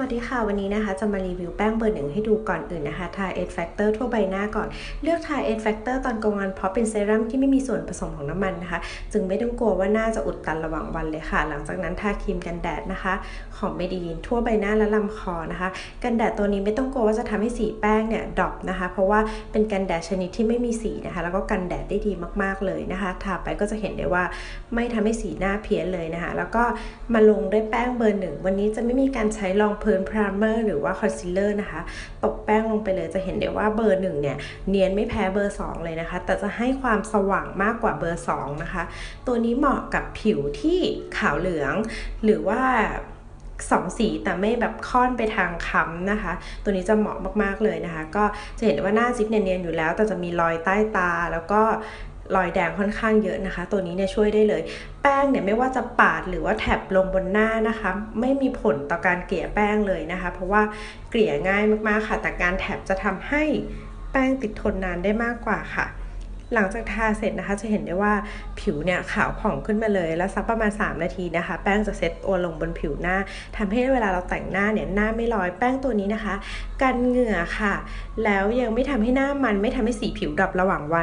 วัสดีค่ะ วันนี้นะคะจะมารีวิวแป้งเบอร์หนึ่งให้ดูก่อนอื่นนะคะทาเอ f a c t o r ทั่วใบหน้าก่อน เลือกทาเอ f a c t o r ตอนกลางวันเพราะเป็นเซรั่มที่ไม่มีส่วนผสมของน้ำมันนะคะ จึงไม่ต้องกลัวว่าหน้าจะอุดตันระหว่างวันเลยค่ะ หลังจากนั้นทาครีมกันแดดนะคะ ของเมดีนทั่วใบหน้าและลำคอนะคะ กันแดดตัวนี้ไม่ต้องกลัวว่าจะทำให้สีแป้งเนี่ยดรอปนะคะ เพราะว่าเป็นกันแดดชนิดที่ไม่มีสีนะคะ แล้วก็กันแดดได้ดีมากๆเลยนะคะทาไปก็จะเห็นได้ว่าไม่ทำให้สีหน้าเพี้ยนเลยนะคะ แล้วก็มาลงด้วยแป้งเบอร์หนึ่งวันนี้จะไม่มีการใช้รองพื้นพรามเมอร์หรือว่าคอนซีลเลอร์นะคะ ตบแป้งลงไปเลยจะเห็นได้ว่าเบอร์หนึ่งเนี่ยเนียนไม่แพ้เบอร์ 2 เลยนะคะ แต่จะให้ความสว่างมากกว่าเบอร์ 2 นะคะ ตัวนี้เหมาะกับผิวที่ขาวเหลือง หรือว่าสองสีแต่ไม่แบบค่อนไปทางค้ำนะคะ ตัวนี้จะเหมาะมากๆเลยนะคะ ก็จะเห็นได้ว่าหน้าจิ๊บเนียนๆอยู่แล้ว แต่จะมีรอยใต้ตาแล้วก็ รอยแดงค่อนข้างเยอะนะคะ ตัวนี้เนี่ยช่วยได้เลย แป้งเนี่ยไม่ว่าจะปาดหรือว่าแถบลงบนหน้านะคะ ไม่มีผลต่อการเกลี่ยแป้งเลยนะคะ เพราะว่าเกลี่ยง่ายมากๆค่ะ แต่การแถบจะทำให้แป้งติดทนนานได้มากกว่าค่ะ หลังจากทาเสร็จนะคะ จะเห็นได้ว่าผิวเนี่ยขาวผ่องขึ้นมาเลย แล้วสักประมาณ 3 นาทีนะคะ แป้งจะเซ็ตตัวลงบนผิวหน้าทำให้เวลาเราแต่งหน้าเนี่ยหน้าไม่ลอยแป้งตัวนี้นะคะ กันเหงื่อค่ะ แล้วยังไม่ทำให้หน้ามันไม่ทำให้สีผิวดรอประหว่างวัน